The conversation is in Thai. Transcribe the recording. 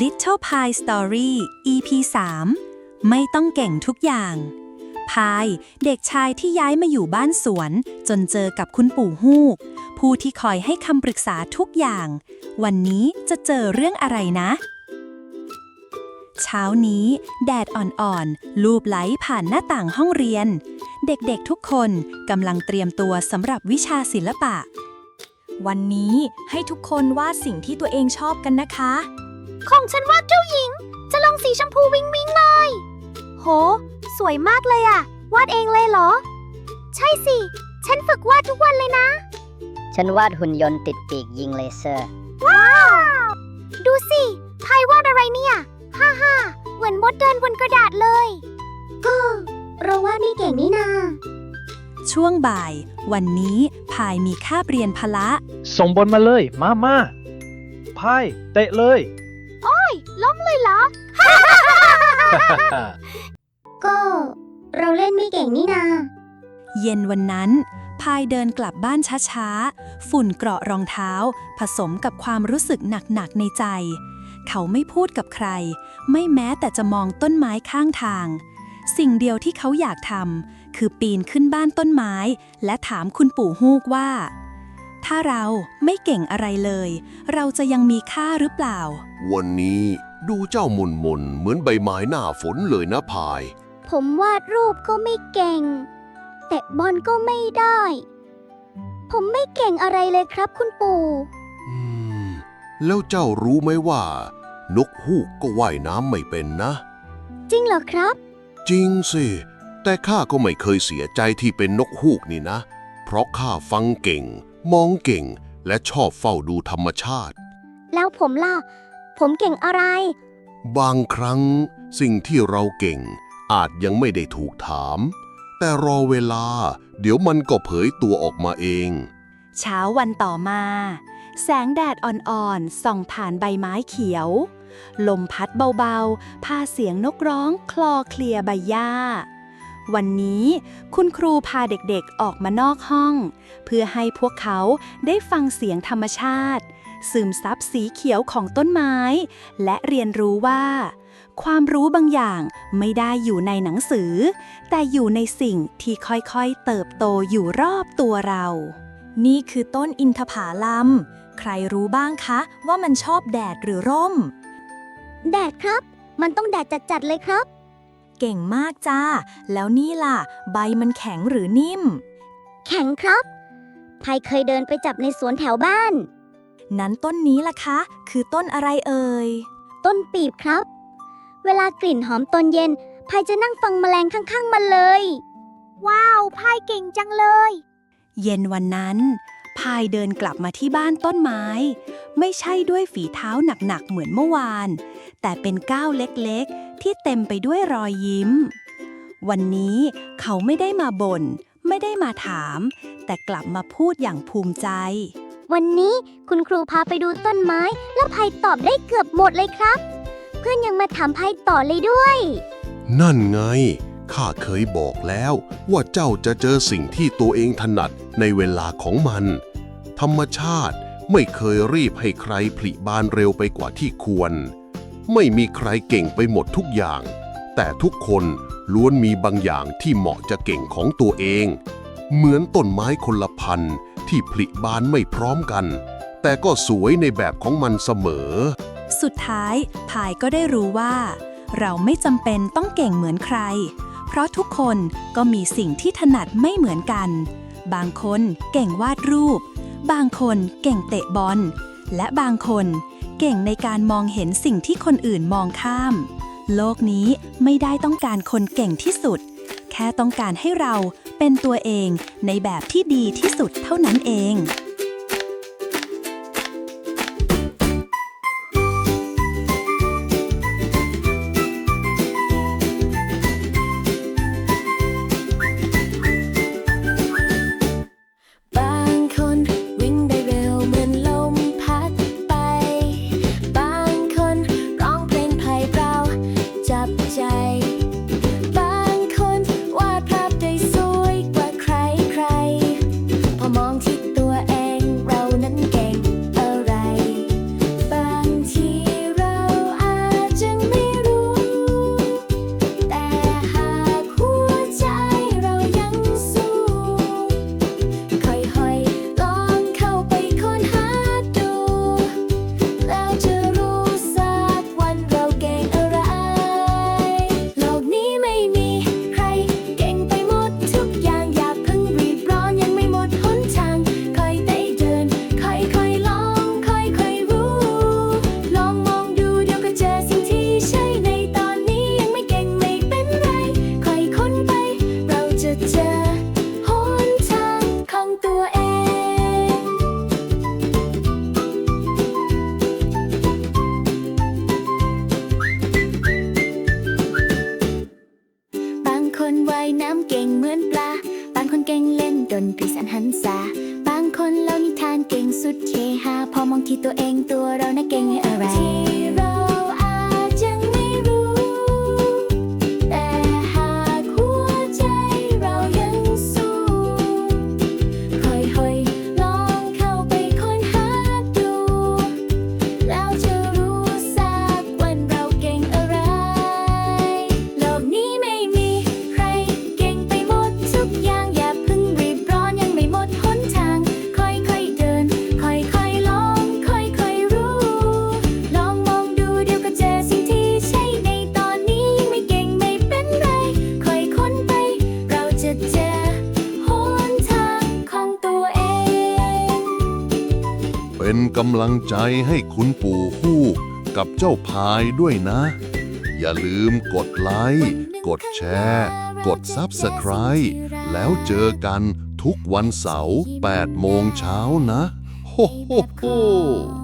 Little Pie Story EP 3 ไม่ต้องเก่งทุกอย่าง พายเด็กชายที่ย้ายมาอยู่บ้านสวน จนเจอกับคุณปู่ฮูก ผู้ที่คอยให้คำปรึกษาทุกอย่าง วันนี้จะเจอเรื่องอะไรนะ เช้านี้ แดดอ่อนๆ ลูบไหลผ่านหน้าต่างห้องเรียน เด็กๆทุกคนกำลังเตรียมตัวสำหรับวิชาศิลปะ วันนี้ให้ทุกคนวาดสิ่งที่ตัวเองชอบกันนะคะ ของฉันวาดเจ้าหญิง จะลงสีชมพูวิงวิงเลย โห สวยมากเลยอะวาดเองเลยเหรอ ใช่สิ ฉันฝึกวาดทุกวันเลยนะ ฉันวาดหุ่นยนต์ติดปีกยิงเลเซอร์ ว้าว ดูสิพายวาดอะไรเนี่ย ฮ่าฮ่าเหมือนมดเดินบนกระดาษเลย ก็เราวาดไม่เก่งนี่นา ช่วงบ่าย วันนี้พายมีคาบเรียนพละ ส่งบอลมาเลย มามาพายเตะเลย ล้มเลยเหรอ ก็เราเล่นไม่เก่งนี่นา เย็นวันนั้น พายเดินกลับบ้านช้าๆ ฝุ่นเกราะรองเท้า ผสมกับความรู้สึกหนักๆ ในใจ เขาไม่พูดกับใคร ไม่แม้แต่จะมองต้นไม้ข้างทาง สิ่งเดียวที่เขาอยากทำคือปีนขึ้นบ้านต้นไม้ และถามคุณปู่ฮูกว่า ถ้าเราไม่เก่งอะไรเลย เราจะยังมีค่าหรือเปล่า วันนี้ ดูเจ้ามุนมุนๆเหมือนใบไม้หน้าฝนเลยนะพาย ผมวาดรูปก็ไม่เก่ง เตะบอลก็ไม่ได้ ผมไม่เก่งอะไรเลยครับคุณปู่ อืม แล้วเจ้ารู้ไหมว่า นกฮูกก็ว่ายน้ำไม่เป็นนะ จริงเหรอครับ จริงสิ แต่ข้าก็ไม่เคยเสียใจที่เป็นนกฮูกนี่นะ เพราะข้าฟังเก่ง มองเก่ง และชอบเฝ้าดูธรรมชาติ แล้วผมล่ะ ผมเก่งอะไร บางครั้งสิ่งที่เราเก่ง อาจยังไม่ได้ถูกถาม แต่รอเวลา เดี๋ยวมันก็เผยตัวออกมาเอง เช้าวันต่อมา แสงแดดอ่อนๆส่องผ่านใบไม้เขียว ลมพัดเบาๆ พาเสียงนกร้องคลอเคลียใบหญ้า วันนี้คุณครูพาเด็กๆออกมานอกห้อง เพื่อให้พวกเขาได้ฟังเสียงธรรมชาติ ซึมซับสีเขียวของต้นไม้ และเรียนรู้ว่า ความรู้บางอย่างไม่ได้อยู่ในหนังสือ แต่อยู่ในสิ่งที่ค่อยๆเติบโตอยู่รอบตัวเรา นี่คือต้นอินทผาลัม ใครรู้บ้างคะว่ามันชอบแดดหรือร่ม แดดครับ มันต้องแดดจัดๆเลยครับ เก่งมากจ้า แล้วนี่ล่ะ ใบมันแข็งหรือนิ่ม แข็งครับพายเคยเดินไปจับในสวนแถวบ้าน นั้นต้นนี้ล่ะคะ คือต้นอะไรเอ่ย ต้นปีบครับ เวลากลิ่นหอมตอนเย็นพายจะนั่งฟังแมลงข้างๆมันเลย ว้าวพายเก่งจังเลย เย็นวันนั้นพายเดินกลับมาที่บ้านต้นไม้ ไม่ใช่ด้วยฝีเท้าหนักๆเหมือนเมื่อวาน แต่เป็นก้าวเล็กๆ ที่เต็มไปด้วยรอยยิ้ม วันนี้เขาไม่ได้มาบ่นไม่ได้มาถาม แต่กลับมาพูดอย่างภูมิใจ วันนี้คุณครูพาไปดูต้นไม้ แล้วพายตอบได้เกือบหมดเลยครับ เพื่อนยังมาถามพายต่อเลยด้วย นั่นไง ข้าเคยบอกแล้ว ว่าเจ้าจะเจอสิ่งที่ตัวเองถนัดในเวลาของมัน ธรรมชาติไม่เคยรีบให้ใครผลิบานเร็วไปกว่าที่ควร ไม่มีใครเก่งไปหมดทุกอย่าง แต่ทุกคนล้วนมีบางอย่างที่เหมาะจะเก่งของตัวเอง เหมือนต้นไม้คนละพันธุ์ ที่ผลิบานไม่พร้อมกัน แต่ก็สวยในแบบของมันเสมอ สุดท้ายพายก็ได้รู้ว่า เราไม่จำเป็นต้องเก่งเหมือนใคร เพราะทุกคนก็มีสิ่งที่ถนัดไม่เหมือนกัน บางคนเก่งวาดรูป บางคนเก่งเตะบอล และบางคนเก่งในการมองเห็นสิ่งที่คนอื่นมองข้าม โลกนี้ไม่ได้ต้องการคนเก่งที่สุด แค่ต้องการให้เราเป็นตัวเองในแบบที่ดีที่สุดเท่านั้นเอง เก่งสุดเคหาพอมองที่ตัวเองตัวเรานะเก่งอะไรที่เรา กำลังใจให้คุณปู่ฮูกกับเจ้าพายด้วยนะ อย่าลืมกดไลค์ กดแชร์ กด Subscribe แล้วเจอกันทุกวันเสาร์8โมงเช้านะ โฮโฮโฮ